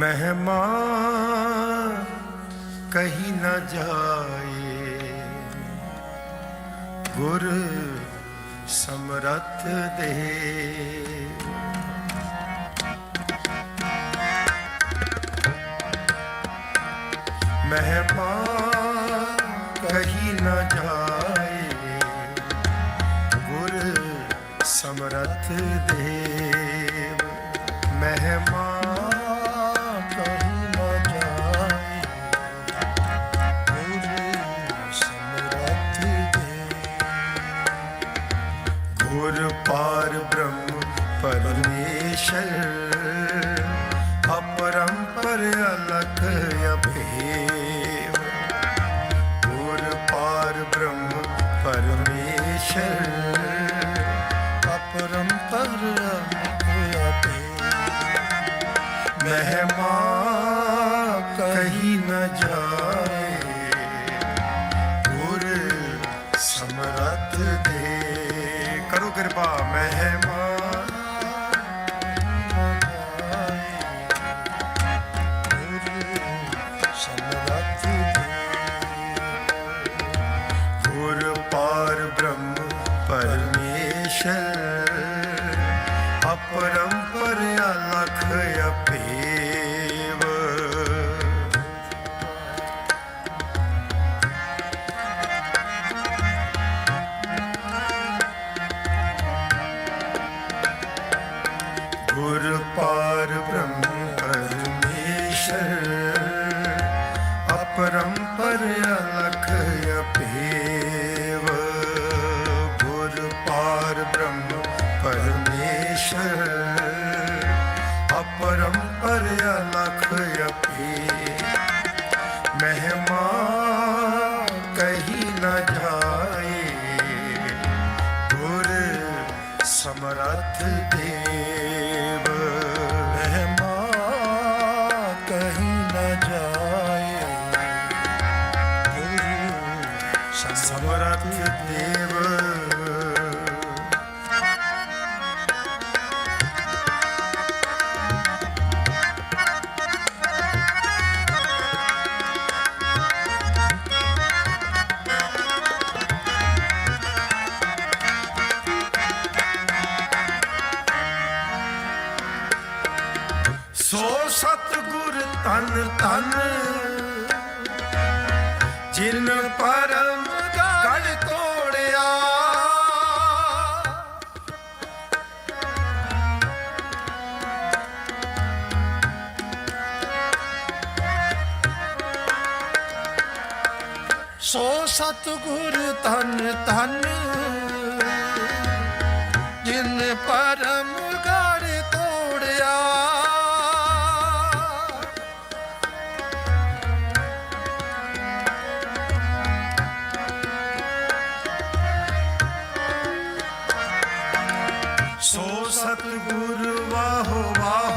ਮਹਿਮਾ ਕਹੀ ਨਾ ਜਾਏ। ਗੁਰ ਸਮਰੱਥ ਦੇ। ਮਹਿਮਾ ਕਹੀ ਨਾ ਜਾਏ। ਗੁਰ ਸਮਰੱਥ ਦੇ। ਮਹਿਮਾ ਪਰਮੇਸ਼ਰ ਅਪਰੰਪਰ ਅਲਖ ਮਹਿਮਾ ਕਹੀ ਨ ਜਾਏ ਗੁਰ ਸਮਰਤ ਦੇ ਕਰੋ ਕਿਰਪਾ ਮਹਿਮਾ ਗੁਰ ਪਾਰ ਬ੍ਰਹਮ ਪਰਮੇਸ਼ਰ ਅਪਰੰਪਰ ਅਲਖ ਅਪੇਵ। ਗੁਰ ਪਾਰ ਬ੍ਰਹਮ ਪਰਮੇਸ਼ਰ ਅਪਰੰਪਰ ਅਲਖ ਅਪੇਵ। ਮਹਿਮਾ ਕਹੀ ਨਾ ਜਾਏ, ਗੁਰ ਸਮਰੱਥ ਦੇ ਧਨ ਤਨ ਜਿਨ ਪਰਮ ਗੜ ਤੋੜਿਆ। ਸੋ ਸਤਿਗੁਰ ਤਨ ਧਨ ਜਿਨ ਸੋ ਸਤਿਗੁਰ ਵਾਹੋ ਵਾਹੋ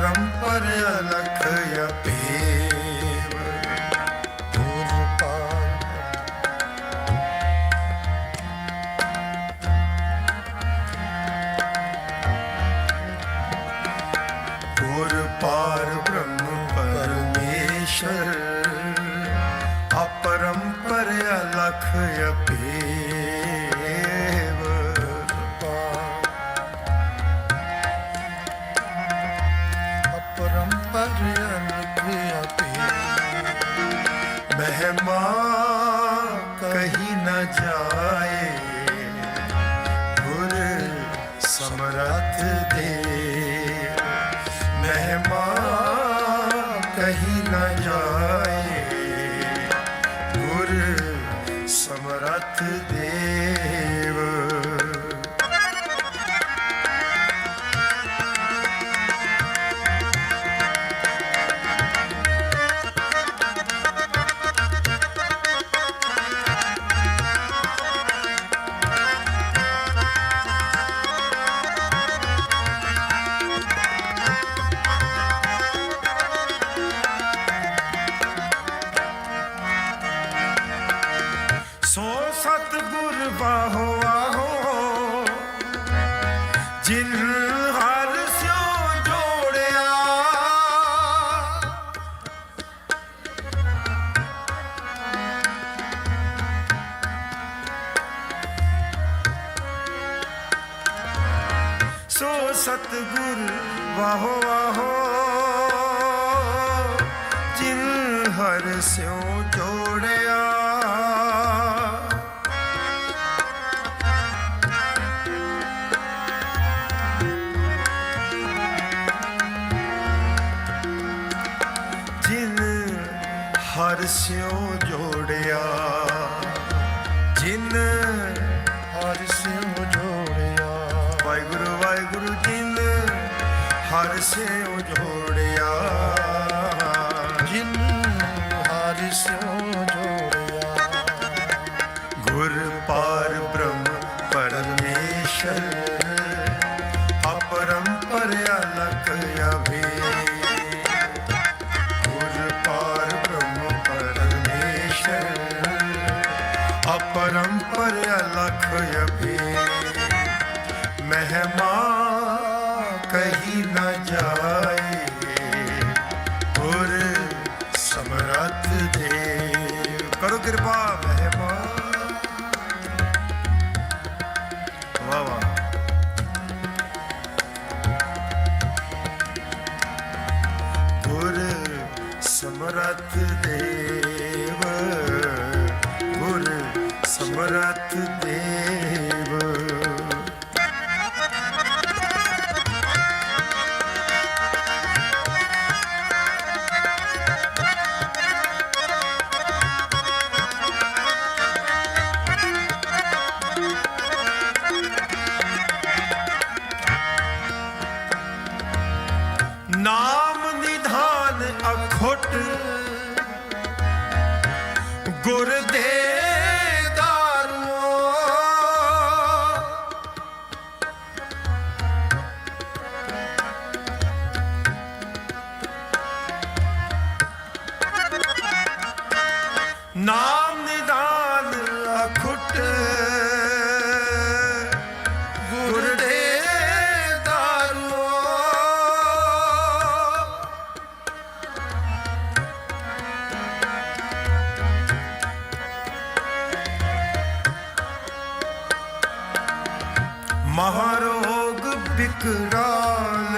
ਅਪਰੰਪਰ ਅਲਖ ਅਪੇਵ ਗੁਰ ਪਾਰ ਬ੍ਰਹਮ ਪਰਮੇਸ਼ਰ ਅਪਰੰਪਰ ਅਲਖ ਅਪੇਵ ਕਹੀ ਨਾ ਜਾਏ। ਗੁਰ ਸਮਰੱਥ ਦੇ ਸਤਿਗੁਰ ਵਾਹੋ ਵਾਹੋ। ਜਿਨ ਹਰ ਸਿਉ ਜੋੜਿਆ। ਜਿਨ ਹਰ ਸਿਉ ਜੋੜਿਆ ਹਰ ਸਿਉ ਜੋੜਿਆ ਜਿਨ ਹਰਿ ਸਿਉ ਜੋੜਿਆ ਗੁਰ ਪਾਰ ਬ੍ਰਹਮ ਪਰਮੇਸ਼ਰ ਅਪਰੰਪਰ ਅਲਕ ਅਭੇ ਗੁਰ ਪਾਰ ਬ੍ਰਹਮ ਪਰਮੇਸ਼ਰ ਅਪਰੰਪਰ ਅਲਖ ਅਭੇ ਕਰੋ ਕਿਰਪਾ ਮਹਿਮਾ ਵਾਹ ਵਾਹ। ਗੁਰ ਸਮਰੱਥ ਦੇਵ ਗੁਰ ਸਮਰੱਥ ਮਹਾਰੋਗ ਬਿਕਰਾਲ।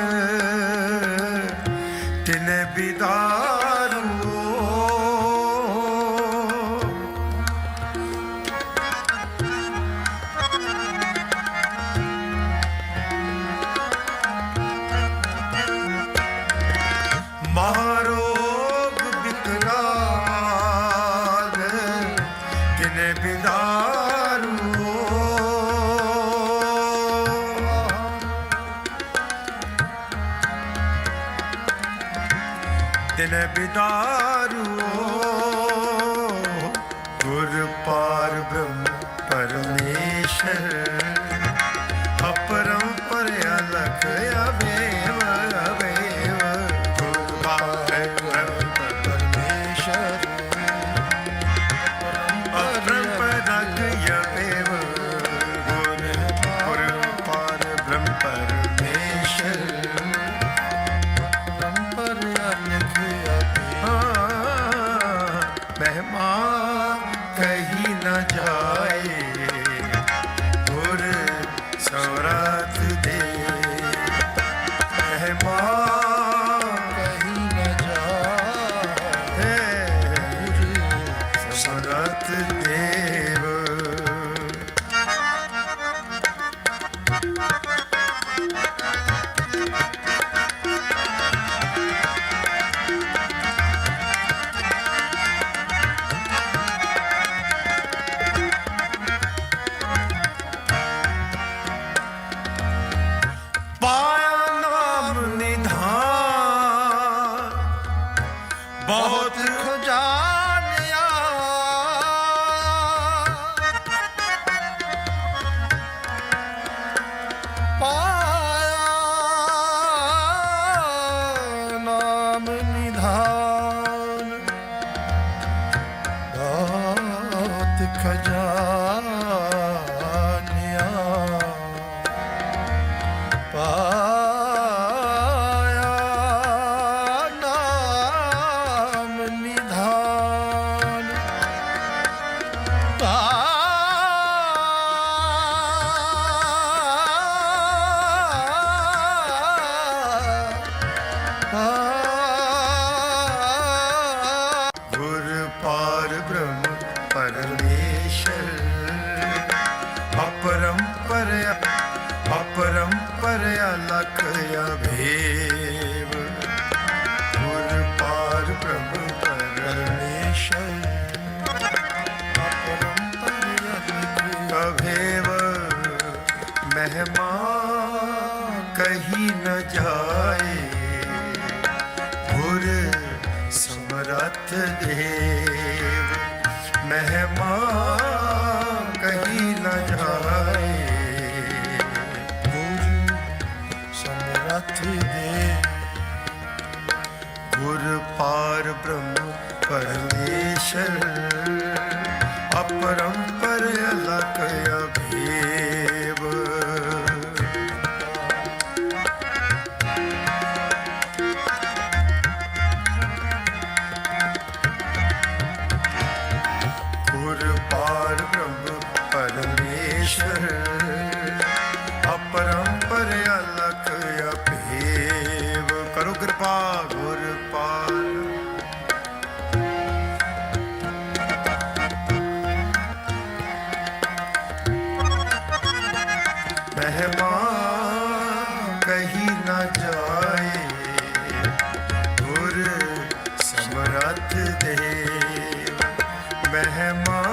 ਤਿਨ ਬਿਦਾਰੂ ਗੁਰ ਪਾਰ ਬ੍ਰਹਮ ਪਰਮੇਸ਼ਰ ਅਪਰੰ ਪਰ ਅਲਖ ਅਵੇਵ ਸਮਰੱਥ ਦੇਵ ਮਹਿਮਾ ਕਹੀ ਨਾ ਜਾਏ ਗੁਰ ਸਮਰਥ ਦੇ ਗੁਰ ਪਾਰ ਬ੍ਰਹਮ ਪਰਮੇਸ਼ਰ ਅਪਰਮ है माँ